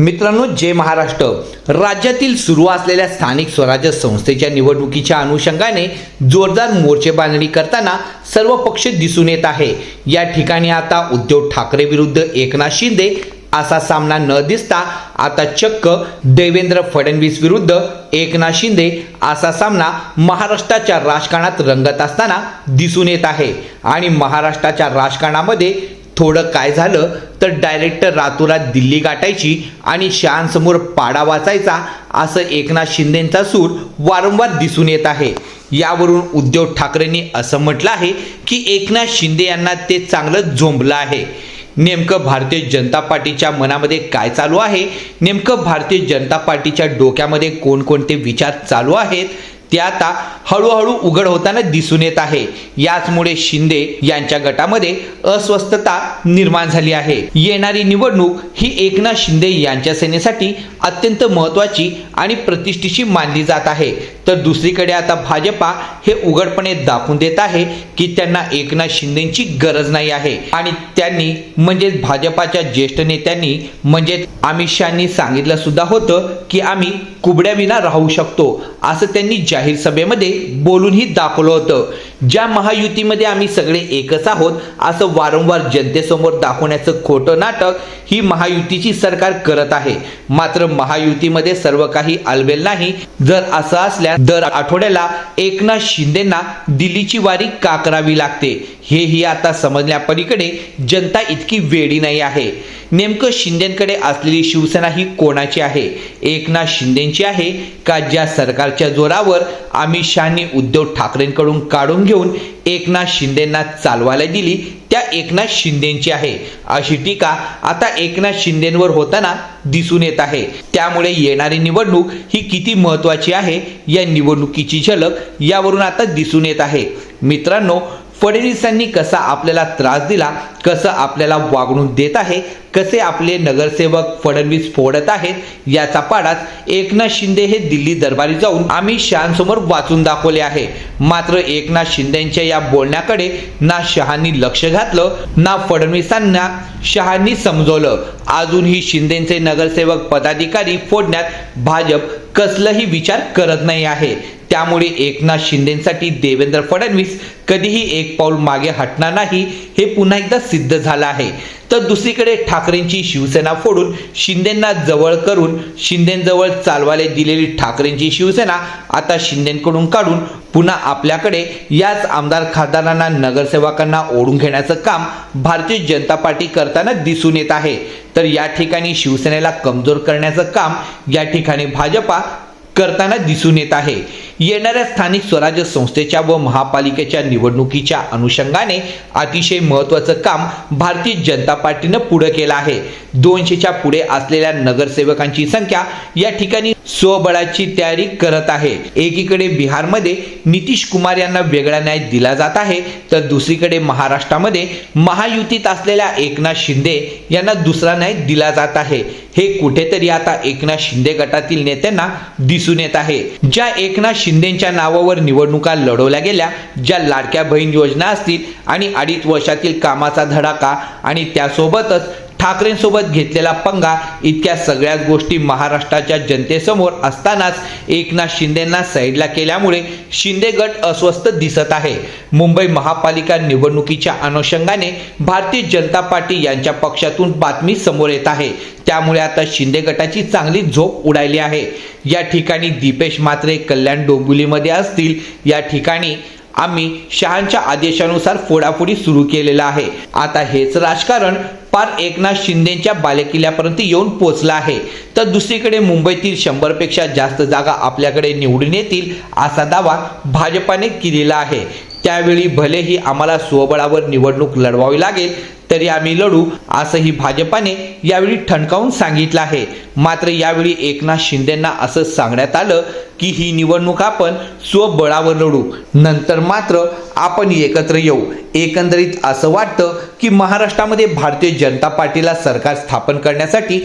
मित्रांनो जय महाराष्ट्र. राज्यातील सुरू असलेल्या स्थानिक स्वराज्य संस्थेच्या निवडणुकीच्या अनुषंगाने जोरदार मोर्चे बांधणी करताना सर्व पक्ष दिसून येत आहे. या ठिकाणी आता उद्धव ठाकरे विरुद्ध एकनाथ शिंदे असा सामना न दिसता आता चक्क देवेंद्र फडणवीस विरुद्ध एकनाथ शिंदे असा सामना महाराष्ट्राच्या राजकारणात रंगत असताना दिसून येत आहे. आणि महाराष्ट्राच्या राजकारणामध्ये थोडं काय झालं तर डायरेक्ट रातोरात दिल्ली गाठायची आणि शहांसमोर पाडा वाचायचा असं एकनाथ शिंदेंचा सूर वारंवार दिसून येत आहे. यावरून उद्धव ठाकरेंनी असं म्हटलं आहे की एकनाथ शिंदे यांना ते चांगलं झोंबलं आहे. नेमकं भारतीय जनता पार्टीच्या मनामध्ये काय चालू आहे? नेमकं भारतीय जनता पार्टीच्या डोक्यामध्ये कोणकोणते विचार चालू आहेत? ते आता हळूहळू उघड होताना दिसून येत आहे. याचमुळे शिंदे यांच्या गटामध्ये अस्वस्थता निर्माण झाली आहे. येणारी निवडणूक ही एकनाथ शिंदे यांच्या सेनेसाठी अत्यंत महत्वाची आणि प्रतिष्ठेची मानली जात आहे. तर दुसरीकडे आता भाजपा हे उघडपणे दाखवून देत आहे की त्यांना एकनाथ शिंदेची गरज नाही आहे. आणि त्यांनी म्हणजेच भाजपाच्या ज्येष्ठ नेत्यांनी म्हणजेच अमित शहानी सांगितलं सुद्धा होतं की आम्ही कुबड्याविना राहू शकतो असं त्यांनी जाहीर सभेमध्ये बोलूनही दाखवलं होतं. ज्या महायुतीमध्ये आम्ही सगळे एकच आहोत असं वारंवार जनतेसमोर दाखवण्याचं खोटं नाटक ही महायुतीची सरकार करत आहे. मात्र महायुतीमध्ये सर्व काही आलबेल नाही. जर असं असल्यास दर आठवड्याला एकनाथ शिंदेना दिल्लीची वारी का करावी लागते? हेही आता समजण्यापलीकडे जनता इतकी वेडी नाही आहे. नेमकं शिंदेकडे असलेली शिवसेना ही कोणाची आहे? एकनाथ शिंदेची आहे का ज्या सरकारच्या जोरावर अमित शहानी उद्धव ठाकरेंकडून काढून घेऊन एकनाथ शिंदेंना चालवायला दिली त्या एकनाथ शिंदेची आहे? अशी टीका आता एकनाथ शिंदेंवर होताना दिसून येत आहे. त्यामुळे येणारी निवडणूक ही किती महत्वाची आहे या निवडणुकीची झलक यावरून आता दिसून येत आहे. मित्रांनो फडणवीसांनी कसा आपल्याला त्रास दिला कसं आपल्याला वागणूक देत आहे कसे आपले नगरसेवक फडणवीस फोडत आहेत याचा पाडाच एकनाथ शिंदे हे दिल्ली दरबारी जाऊन आम्ही शहांसमोर वाचून दाखवले आहे. मात्र एकनाथ शिंदेच्या या बोलण्याकडे ना शहांनी लक्ष घातलं ना फडणवीसांना शहांनी समजवलं. अजूनही शिंदेचे नगरसेवक पदाधिकारी फोडण्यात भाजप कसलाही विचार करत नाही आहे. त्यामुळे एकनाथ शिंदेसाठी देवेंद्र फडणवीस कधीही एक पाऊल मागे हटणार नाही हे पुन्हा एकदा सिद्ध झालं आहे. तर दुसरीकडे ठाकरेंची शिवसेना फोडून शिंदेंना जवळ करून शिंदेजवळ चालवायला दिलेली ठाकरेंची शिवसेना आता शिंदेकडून काढून पुन्हा आपल्याकडे याच आमदार खासदारांना नगरसेवकांना ओढून घेण्याचं काम भारतीय जनता पार्टी करताना दिसून येत आहे. तर या ठिकाणी शिवसेनेला कमजोर करण्याचं काम या ठिकाणी भाजपा करताना दिसून येत आहे. येणाऱ्या स्थानिक स्वराज्य संस्थेच्या व महापालिकेच्या निवडणुकीच्या अनुषंगाने अतिशय महत्त्वाचं काम भारतीय जनता पार्टीनं पुढे केलं आहे. दोनशेच्या पुढे असलेल्या नगरसेवकांची संख्या या ठिकाणी स्वबळाची तयारी करत आहे. एकीकडे बिहारमध्ये नितीश कुमार यांना वेगळा न्याय दिला जात आहे तर दुसरीकडे महाराष्ट्रामध्ये महायुतीत असलेल्या एकनाथ शिंदे यांना दुसरा न्याय दिला जात आहे. हे कुठेतरी आता एकनाथ शिंदे गटातील नेत्यांना दिसून येत आहे. ज्या एकनाथ शिंदेच्या नावावर निवडणुका लढवल्या गेल्या ज्या लाडक्या बहीण योजना असतील आणि अडीच वर्षातील कामाचा धडाका आणि त्यासोबतच ठाकरेंसोबत घेतलेला पंगा इतक्या सगळ्याच गोष्टी महाराष्ट्राच्या जनतेसमोर असतानाच एकनाथ शिंदेंना साईडला केल्यामुळे शिंदे गट अस्वस्थ दिसत आहे. मुंबई महापालिका निवडणुकीच्या अनुषंगाने भारतीय जनता पार्टी यांच्या पक्षातून बातमी समोर येत आहे. त्यामुळे आता शिंदे गटाची चांगली झोप उडायली आहे. या ठिकाणी दीपेश मात्रे कल्याण डोंबिवलीमध्ये असतील. या ठिकाणी आम्ही शहांच्या आदेशानुसार फोडाफोडी सुरू केलेला आहे. आता हेच राजकारण पार एकनाथ शिंदेच्या बालेकिल्ल्यापर्यंत येऊन पोचला आहे. तर दुसरीकडे मुंबईतील शंभरपेक्षा जास्त जागा आपल्याकडे निवडून येतील असा दावा भाजपाने केलेला आहे. त्यावेळी भलेही आम्हाला स्वबळावर निवडणूक लढवावी लागेल तरी आम्ही लढू असंही भाजपाने यावेळी ठणकावून सांगितलं आहे. मात्र यावेळी एकनाथ शिंदेंना असं सांगण्यात आलं की ही निवडणूक आपण स्वबळावर लढू नंतर मात्र आपण एकत्र येऊ. एकंदरीत असं वाटतं की महाराष्ट्रामध्ये भारतीय जनता पार्टीला सरकार स्थापन करण्यासाठी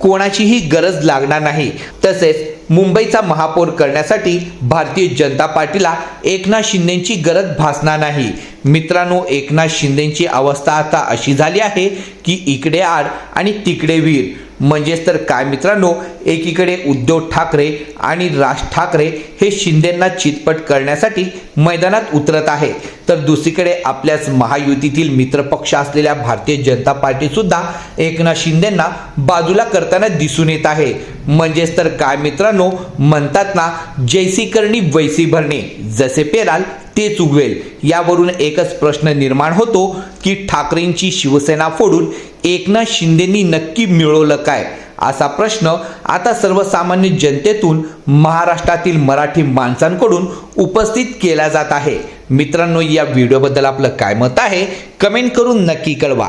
कोणाचीही गरज लागणार नाही. तसेच मुंबईचा महापौर करण्यासाठी भारतीय जनता पार्टीला एकनाथ शिंदेची गरज भासणार नाही. मित्रांनो एकनाथ शिंदेची अवस्था आता अशी झाली आहे की इकडे आड आणि तिकडे वीर. म्हणजेच तर काय मित्रांनो एकीकडे उद्धव ठाकरे आणि राज ठाकरे हे शिंदेंना चितपट करण्यासाठी मैदानात उतरत आहे. तर दुसरीकडे आपल्याच महायुतीतील मित्रपक्ष असलेल्या भारतीय जनता पार्टीसुद्धा एकनाथ शिंदेंना बाजूला करताना दिसून येत आहे. म्हणजेच तर काय मित्रांनो म्हणतात ना जैसी करणी वैसी भरणे. जसे पेराल तेच उगवेल यावरून एकच प्रश्न निर्माण होतो की ठाकरेंची शिवसेना फोडून एकनाथ शिंदेंनी नक्की मिळवलं काय? असा प्रश्न आता सर्वसामान्य जनतेतून महाराष्ट्रातील मराठी माणसांकडून उपस्थित केला जात आहे. मित्रांनो या व्हिडिओबद्दल आपलं काय मत आहे? कमेंट करून नक्की कळवा.